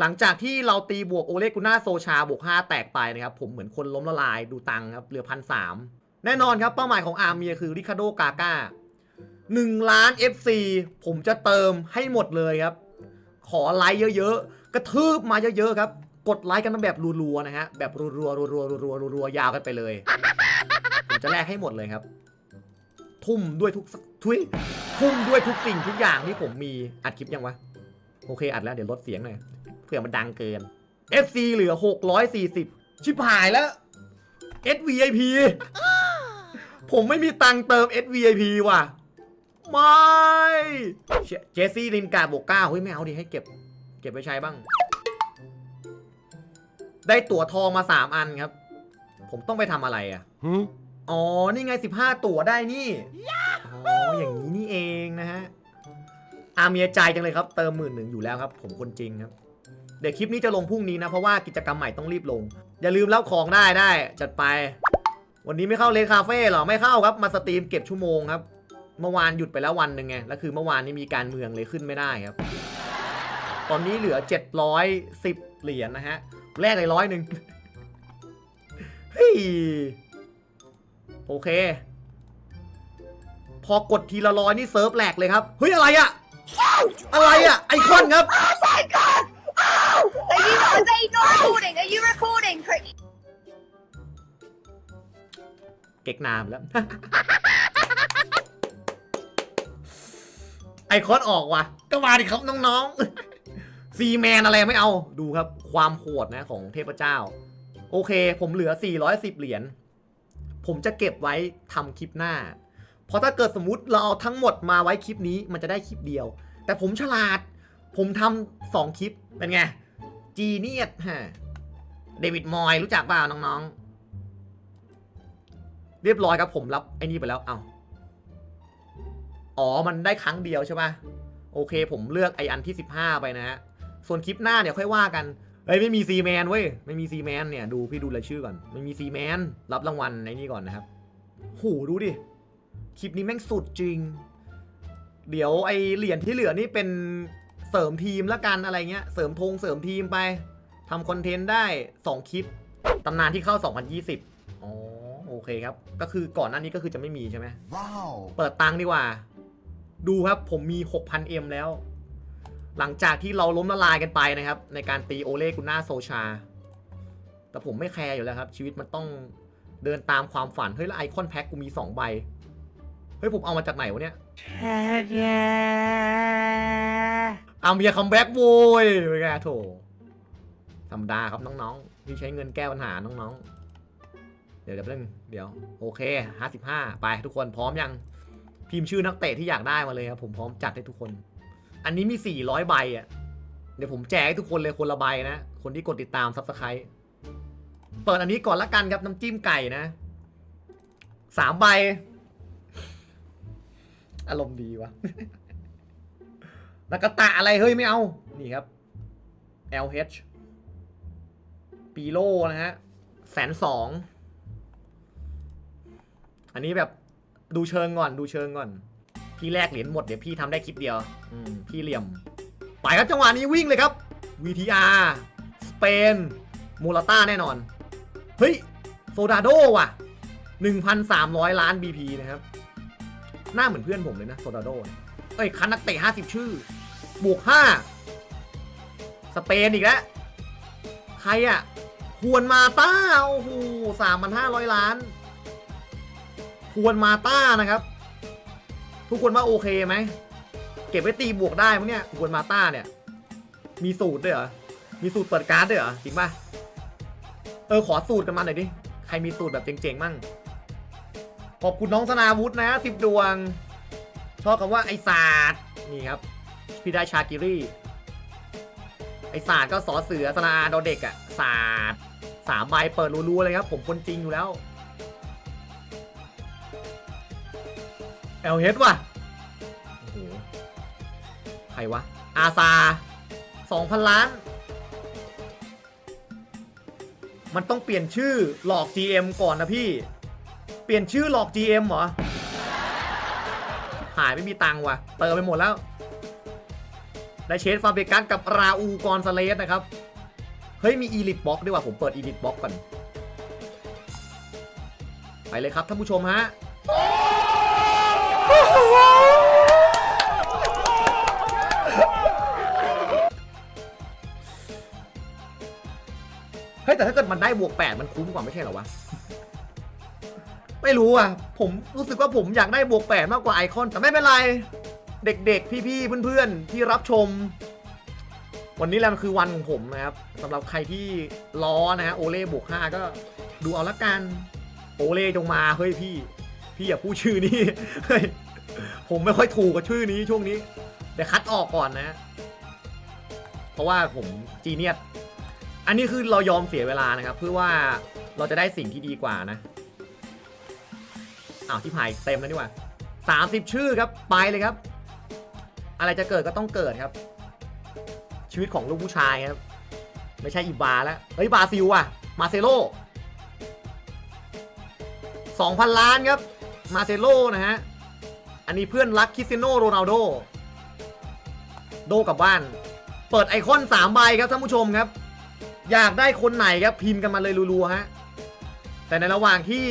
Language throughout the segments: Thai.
หลังจากที่เราตีบวกโอเลกุน่าโซชาบวก 5 แตกไปนะครับ ผมเหมือนคนล้มละลายดูตังครับเหลือพันสแน่นอนครับ เป้าหมายของอาร์เมียคือริคาโดกาก้า1ล้าน FC ผมจะเติมให้หมดเลยครับ ขอไลค์เยอะๆ กระทืบมาเยอะๆครับ กดไลค์กันมาแบบรัวๆนะฮะ แบบรัวๆรัวๆรัวๆรัวๆยาวกันไปเลย ผมจะแลกให้หมดเลยครับ ทุ่มด้วยทุกสักทุยทุ่มด้วยทุกสิ่งทุกอย่างที่ผมมีอัดคลิปยังวะ โอเคอัดแล้วเดี๋ยวลดเสียงหน่อย เผื่อมันดังเกิน FC เหลือ 640 ชิบหายแล้ว SVIP ผมไม่มีตังค์เติม SVIP ว่ะ ไม่ เจเจสซี่ลินการ์ดบวกเก้าเฮ้ยไม่เอาดิให้เก็บ เก็บไปใช้บ้าง ได้ตั๋วทองมา 3 อันครับ ผมต้องไปทำอะไรอะ Huh? อ๋อ นี่ไง 15 ตั๋วได้นี่ อ๋อ อย่างนี้นี่เองนะฮะ อาเมียใจจังเลยครับ เติมหมื่นหนึ่งอยู่แล้วครับ ผมคนจริงครับเดี๋ยวคลิปนี้จะลงพรุ่งนี้นะ เพราะว่ากิจกรรมใหม่ต้องรีบลง อย่าลืมรับของได้ได้ จัดไป วันนี้ไม่เข้าเลคาเฟ่หรอ ไม่เข้าครับ มาสตรีมเก็บชั่วโมงครับ เมื่อวานหยุดไปแล้ววันหนึ่งไง แล้วคือเมื่อวานนี้มีการเมืองเลยขึ้นไม่ได้ครับ ตอนนี้เหลือ 710 เหรียญนะฮะแลกเลยร้อยหนึ่งเฮ้ยโอเค พอกดทีละร้อยนี่เซิร์ฟแหลกเลยครับ เฮ้ยอะไรอะอะไรอะไอคอนครับ Are you are they not recording? Are you recording? Cri- เก๊กนามแล้ว ไอคอนออกว่ะ ก็มาดิครับน้องๆ ซีแมนอะไรไม่เอาดูครับ ความโหดนะของเทพเจ้า โอเค ผมเหลือ 410 เหรียญผมจะเก็บไว้ทำคลิปหน้า เพราะถ้าเกิดสมมติเราเอาทั้งหมดมาไว้คลิปนี้มันจะได้คลิปเดียว แต่ผมฉลาด ผมทำสองคลิปเป็นไง จีเนียสฮะเดวิดมอยรู้จักเปล่าน้องๆ เรียบร้อยครับผมรับไอ้นี่ไปแล้ว เอาอ๋อ มันได้ครั้งเดียวใช่ปะโอเค ผมเลือกไออันที่ 15 ไปนะฮะ ส่วนคลิปหน้าเนี่ยค่อยว่ากันเฮ้ยไม่มีซีแมนเว้ย ไม่มีซีแมนเนี่ย ดูพี่ดูรายชื่อก่อน ไม่มีซีแมนรับรางวัลในนี่ก่อนนะครับโหดูดิ คลิปนี้แม่งสุดจริง เดี๋ยวไอเหรียญที่เหลือนี่เป็น เสริมทีมละกันอะไรเงี้ย เสริมธงเสริมทีมไปทำคอนเทนต์ได้ 2 คลิปตำนานที่เข้า 2020 อ๋อ โอเคครับ ก็คือก่อนหน้านี้ก็คือจะไม่มีใช่ไหม Wow. เปิดตังค์ดีกว่า ดูครับผมมี 6,000 M แล้ว หลังจากที่เราล้มละลายกันไปนะครับ ในการตีโอเล่กุน่าโซชา แต่ผมไม่แคร์อยู่แล้วครับ ชีวิตมันต้องเดินตามความฝัน เฮ้ย แล้วไอคอนแพ็คกูมี 2 ใบ เฮ้ย ผมเอามาจากไหนวะเนี่ยเอาเมียคัมแบ็กโวยเป็นไงโถธรรมดาครับน้องๆที่ใช้เงินแก้ปัญหาน้องๆ เดี๋ยวเดี๋ยวแป๊บนึงเดี๋ยวโอเค55ไปทุกคนพร้อมยัง พิมพ์ชื่อนักเตะที่อยากได้มาเลยครับผมพร้อมจัดให้ทุกคน อันนี้มี400ใบอะ เดี๋ยวผมแจกให้ทุกคนเลยคนละใบนะ คนที่กดติดตามซับสไครต์เปิดอันนี้ก่อนละกันครับน้ำจิ้มไก่นะสามใบ อารมณ์ดีวะ ล้วก็ตะอะไรเฮ้ยไม่เอา นี่ครับ LH ปีโลนะฮะแสนสอง อันนี้แบบดูเชิงก่อนดูเชิงก่อน พี่แลกเหรียญหมดเดี๋ยวพี่ทำได้คลิปเดียวพี่เหลี่ยม ไปครับจังหวะนี้วิ่งเลยครับ VTR สเปนมูลต้าแน่นอน เฮ้ย โซดาโดว่ะ 1,300 ล้าน BP นะครับ หน้าเหมือนเพื่อนผมเลยนะ โซดาโดเนี่ยเอ้ย คันนักเตะ50 ชื่อ บวก5สเปนอีกแล้ว ใครอะฮวนมาต้าโอ้โห3,500ล้านฮวนมาต้านะครับ ทุกคนว่าโอเคไหม เก็บไว้ตีบวกได้มั้งเนี่ยฮวนมาต้าเนี่ย มีสูตรด้วยเหรอ มีสูตรเปิดการ์ดด้วยเหรอ จริงป่ะ เออ ขอสูตรกันมาหน่อยดิ ใครมีสูตรแบบเจ๋งๆมั่ง ขอบคุณน้องสนาวุฒินะสิบดวง ชอบคำว่าไอศาสตร์นี่ครับ พี่ได้ชากิรี่ ไอศาสตร์ก็สอเสือสนาดอเด็กอะศาสตร์สามใบเปิดรัวๆเลยครับ ผมคนจริงอยู่แล้วเอลเฮดว่ะโอ้โหใครวะ อาซาสองพันล้าน มันต้องเปลี่ยนชื่อหลอก GM ก่อนนะพี่ เปลี่ยนชื่อหลอก GM เหรอ หายไม่มีตังค์ว่ะ เติมไปหมดแล้ว ได้เชสฟาเบกัสกับราอูกอนซาเลสนะครับ เฮ้ย มีอีลิทบ็อกด้วยว่ะผมเปิดอีลิทบ็อกก่อน ไปเลยครับท่านผู้ชมฮะเฮ้ยแต่ถ้าเกิดมันได้บวก 8 มันคุ้มกว่าไม่ใช่เหรอวะ ไม่รู้อะ ผมรู้สึกว่าผมอยากได้บวก 8 มากกว่าไอคอน แต่ไม่เป็นไร เด็กๆ พี่ๆ เพื่อนๆ ที่รับชม วันนี้แหละมันคือวันของผมนะครับสำหรับใครที่ล้อนะฮะโอเล่บวก5ก็ดูเอาละกันโอเล่จงมาเฮ้ยพี่ พี่อย่าพูดชื่อนี้เฮ้ยผมไม่ค่อยถูกกับชื่อนี้ช่วงนี้เดี๋ยวคัดออกก่อนนะ เพราะว่าผมจีเนียสอันนี้คือเรายอมเสียเวลานะครับ เพื่อว่าเราจะได้สิ่งที่ดีกว่านะอ้าวที่พายเต็มแล้วนี่ว่าสามสิบชื่อครับ ไปเลยครับ อะไรจะเกิดก็ต้องเกิดครับ ชีวิตของลูกผู้ชายครับ ไม่ใช่อีบาแล้วเฮ้ยบราซิลอะมาเซโลสองพันล้านครับ มาเซโลนะฮะ อันนี้เพื่อนรักคริสเตียโนโรนัลโด โดกลับบ้าน เปิดไอคอน3ใบครับท่านผู้ชมครับ อยากได้คนไหนครับพิมพ์กันมาเลยรัวๆฮะ แต่ในระหว่างที่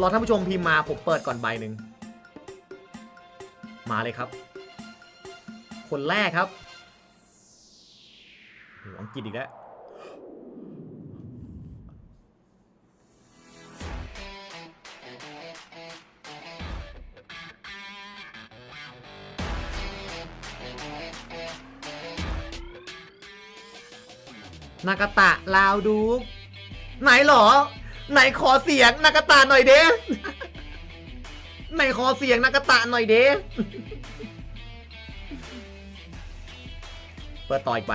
รอท่านผู้ชมพิมพ์มาผมเปิดก่อนใบหนึ่งมาเลยครับ คนแรกครับโหอังกฤษอีกแล้วนากาตะลาวดูกไหนหรอ ไหนขอเสียงนากาตะหน่อยเด้ไหนขอเสียงนากาตะหน่อยเด้ เปิดต่ออีกใบ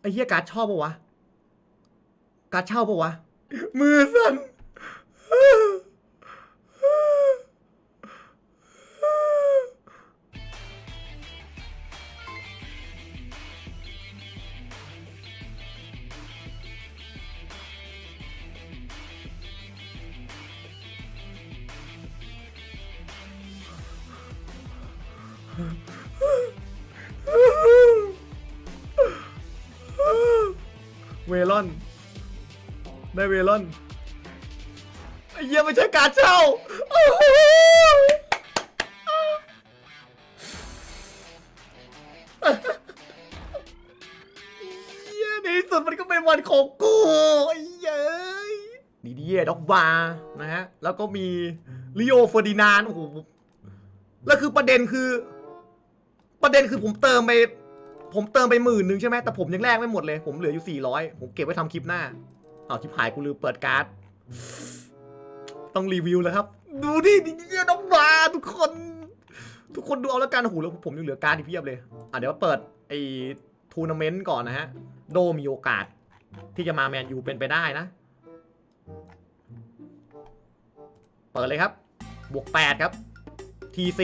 ไอ้เฮียการ์ดชอบปะวะ การ์ดเช่าปะวะ มือสั่น เวลอน ได้เวลอนไอ้เหี้ยไม่ใช่การเช่าโอ้โหเหี้ยในที่สุดมันก็เป็นวันของกูไอ้เหี้ยเอ้ยดีดีด็อกบาร์นะฮะ แล้วก็มีลิโอเฟอร์ดินานโอ้โห แล้วคือประเด็นคือ ประเด็นคือผมเติมไป ผมเติมไปหมื่นหนึ่งใช่ไหมแต่ผมยังแลกไม่หมดเลย ผมเหลืออยู่ 400 ผมเก็บไว้ทำคลิปหน้าเอาชิบหายกูลืมเปิดการ์ด ต้องรีวิวแล้วครับ ดูดิเนี่ยน้องมาทุกคน ทุกคนดูเอาแล้วกันโอ้โหแล้วผมยังเหลือการ์ดอีกเพียบเลย อะเดี๋ยวเปิดไอ้ทัวร์นาเมนต์ก่อนนะฮะ โดมีโอกาส ที่จะมาแมนยูเป็นไปได้นะ เปิดเลยครับ บวก 8 ครับ TC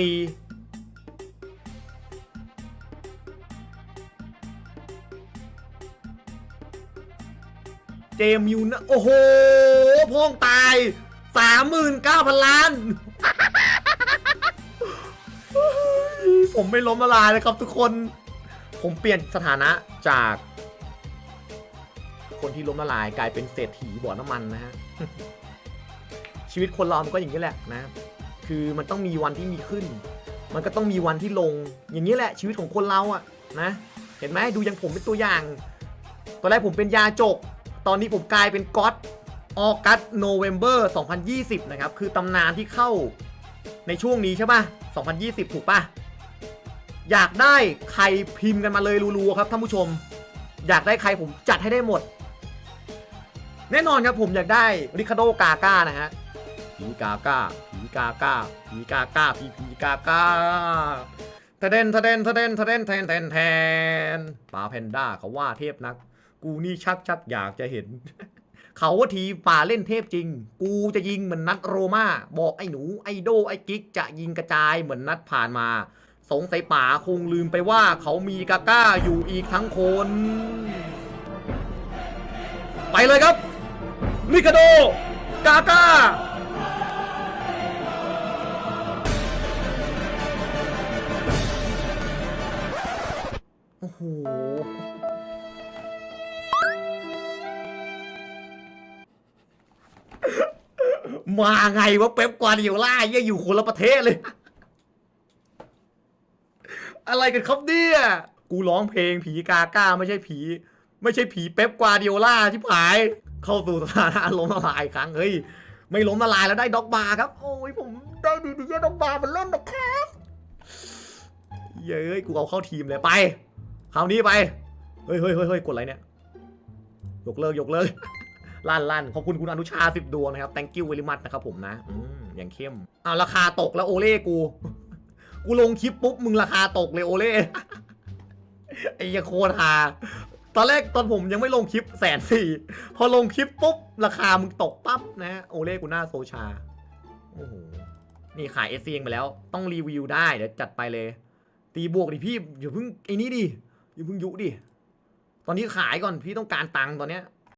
เจมิวนะโอ้โหพ่องตายสามหมื่นเก้าพันล้าน ผมไม่ล้มละลายเลยครับทุกคน ผมเปลี่ยนสถานะจาก คนที่ล้มละลายกลายเป็นเศรษฐีบ่อน้ำมันนะฮะ ชีวิตคนเรามันก็อย่างนี้แหละนะ คือมันต้องมีวันที่มีขึ้น มันก็ต้องมีวันที่ลง อย่างนี้แหละ ชีวิตของคนเราอะนะ เห็นไหมดูอย่างผมเป็นตัวอย่าง ตอนแรกผมเป็นยาจก ตอนนี้ผมกลายเป็นก๊อตออกัสโนเวมเบอร์2020 นะครับ คือตำนานที่เข้าในช่วงนี้ใช่ป่ะ 2020 ถูกป่ะ อยากได้ใครพิมพ์กันมาเลยรัวๆครับท่านผู้ชม อยากได้ใครผมจัดให้ได้หมด แน่นอนครับผมอยากได้ริคาโดกาก้านะฮะผีกาก้าผีกาก้าผีกาก้าผีผีกาก้าแต่ทะเดนทะเดนทะเดนทะเดนแทนแทนแทนป่าแพนด้าเขาว่าเทพนัก กูนี่ชักชักอยากจะเห็น เขาว่าทีป่าเล่นเทพจริง กูจะยิงเหมือนนัดโรมาบอกไอ้หนูไอโดไอกิ๊กจะยิงกระจายเหมือนนัดผ่านมา สงสัยป่าคงลืมไปว่าเขามีกาก้าอยู่อีกทั้งคน ไปเลยครับมิคาโด กาก้าโอ้โห มาไงวะเป๊ปกวาร์ดิโอล่าเหี้ยอยู่คนละประเทศเลย อะไรกันครับเนี่ยกูร้องเพลงผีกาก้า ไม่ใช่ผี ไม่ใช่ผีเป๊ปกวาร์ดิโอล่าที่ผาย เข้าสู่สถานะล้มละลายครั้งเฮ้ยไม่ล้มละลายแล้วได้ด็อกบาร์ครับ โอ้ยผมได้ดีดีด็อกบาร์มันเล่นนะครับเย้ยกูเอาเข้าทีมเลยไปคราวนี้ไปเฮ้ยเฮ้ยเฮ้ยเฮ้ยกดอะไรเนี่ยยกเลิกยกเลิก ลั่นลั่นขอบคุณคุณอนุชาสิบดวงนะครับ thank you very much นะครับผมนะอืมอย่างเข้มอ้าวราคาตกแล้วโอเล่กู กูลงคลิปปุ๊บมึงราคาตกเลยโอเล่ไอ้ยโคตรฮาตอนแรกตอนผมยังไม่ลงคลิปแสนสี่พอลงคลิปปุ๊บ ราคามึงตกปั๊บนะโอเล่กูหน้าโซชาโอ้โหนี่ขายเอสซีเองไปแล้ว ต้องรีวิวได้เดี๋ยวจัดไปเลย ตีบวกดิพี่อย่าเพิ่งไอ้นี่ดิอย่าเพิ่งยุดิตอนนี้ขายก่อนพี่ต้องการตังค์ตอนเนี้ย